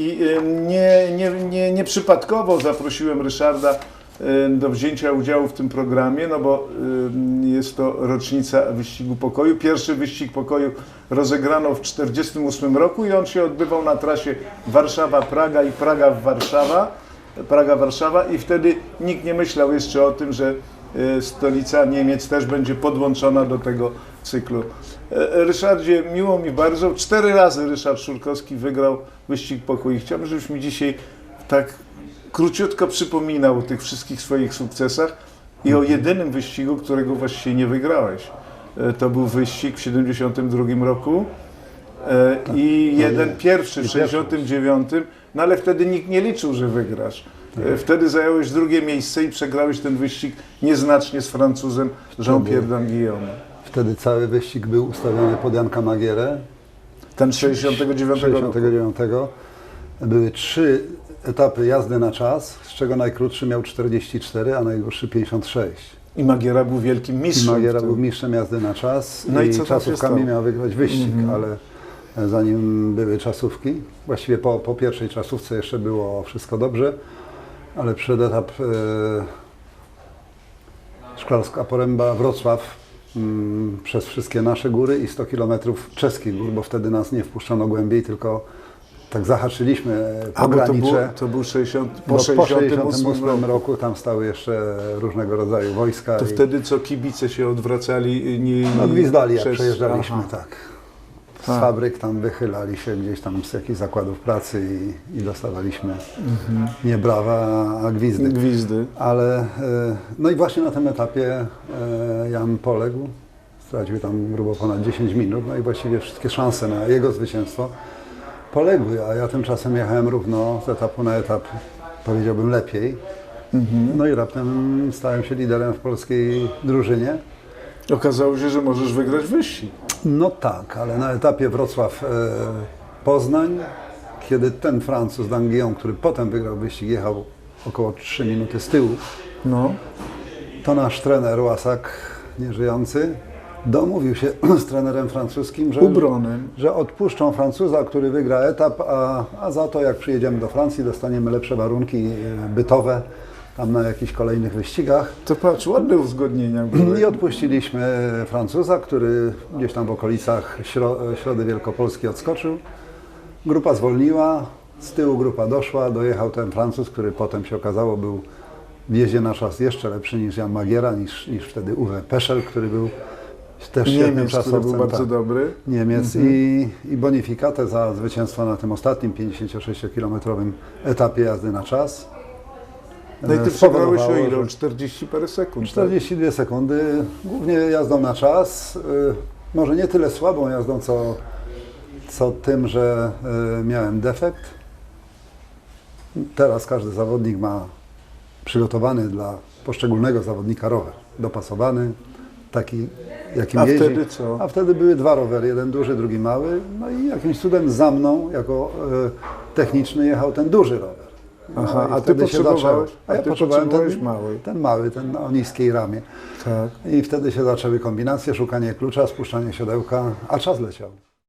I y, nie, nie, nie, nieprzypadkowo zaprosiłem Ryszarda y, do wzięcia udziału w tym programie, no bo y, jest to rocznica wyścigu pokoju. Pierwszy wyścig pokoju rozegrano w 1948 roku i on się odbywał na trasie Warszawa-Praga i Praga-Warszawa. Praga-Warszawa i wtedy nikt nie myślał jeszcze o tym, że stolica Niemiec też będzie podłączona do tego cyklu. E, Ryszardzie, miło mi bardzo. Cztery razy Ryszard Szurkowski wygrał wyścig pokoju. Chciałbym, żebyś mi dzisiaj tak króciutko przypominał o tych wszystkich swoich sukcesach i o jedynym wyścigu, którego właściwie nie wygrałeś. To był wyścig w 72 roku e, i jeden pierwszy w I pierwszy. 69, no ale wtedy nikt nie liczył, że wygrasz. E, Wtedy zająłeś drugie miejsce i przegrałeś ten wyścig nieznacznie z Francuzem Jean-Pierre Danguillaume. Wtedy cały wyścig był ustawiony pod Janka Magierę. Ten 69 roku. 69. Były trzy etapy jazdy na czas, z czego najkrótszy miał 44, a najdłuższy 56. I Magiera był wielkim I mistrzem. Magiera w tym. był mistrzem jazdy na czas No i i, czasówkami miał wygrać wyścig, ale zanim były czasówki, właściwie po, po pierwszej czasówce jeszcze było wszystko dobrze, ale przed etap e, Szklarska Poręba Wrocław mm, przez wszystkie nasze góry i 100 km czeskich gór, bo wtedy nas nie wpuszczono głębiej, tylko tak zahaczyliśmy A, bo to, było, pogranicze. to był 60, po Bo po 68 68 roku. tam stały jeszcze różnego rodzaju wojska. To i- wtedy co kibice się odwracali? Nie, No gwizdali jak przez- przejeżdżaliśmy, Aha. tak. Z Tak. fabryk tam wychylali się gdzieś tam z jakichś zakładów pracy i, i dostawaliśmy nie brawa, a gwizdy. Gwizdy. Ale e, no i właśnie na tym etapie e, Jan poległ, stracił tam grubo ponad 10 minut, no i właściwie wszystkie szanse na jego zwycięstwo poległy, a ja tymczasem jechałem równo z etapu na etap, powiedziałbym lepiej. No i raptem stałem się liderem w polskiej drużynie. Okazało się, że możesz wygrać wyścig. No tak, ale na etapie Wrocław-Poznań, kiedy ten Francuz Danguillon, który potem wygrał wyścig, jechał około 3 minuty z tyłu, No. to nasz trener Łasak, nieżyjący, domówił się z trenerem francuskim, że, że odpuszczą Francuza, który wygra etap, a, a za to jak przyjedziemy do Francji, dostaniemy lepsze warunki e, bytowe tam na jakichś kolejnych wyścigach. To patrz, ładne uzgodnienia były. I odpuściliśmy Francuza, który gdzieś tam w okolicach Śro- Środy Wielkopolskiej odskoczył. Grupa zwolniła, z tyłu grupa doszła, dojechał ten Francuz, który potem się okazało był w jeździe na czas jeszcze lepszy niż Jan Magiera, niż, niż wtedy Uwe Peszel, który był też Niemiec, który był bardzo tak. dobry. Niemiec i, i bonifikatę za zwycięstwo na tym ostatnim 56-kilometrowym etapie jazdy na czas. No i ty E, przegrałeś o ile? że- O 40 parę sekund. tak? 42 sekundy, głównie jazdą na czas. y, Może nie tyle słabą jazdą, co, co tym, że y, miałem defekt. Teraz każdy zawodnik ma przygotowany dla poszczególnego zawodnika rower, dopasowany, taki jakim A jeździ. wtedy co? A wtedy były dwa rowery, jeden duży, drugi mały. No i jakimś cudem za mną, jako techniczny, jechał ten duży rower. No Aha, i a ty potrzebowałeś- a ja potrzebowałem ten mały. Ten mały, ten o niskiej ramie. Tak. I wtedy się zaczęły kombinacje, szukanie klucza, spuszczanie siodełka, a czas leciał.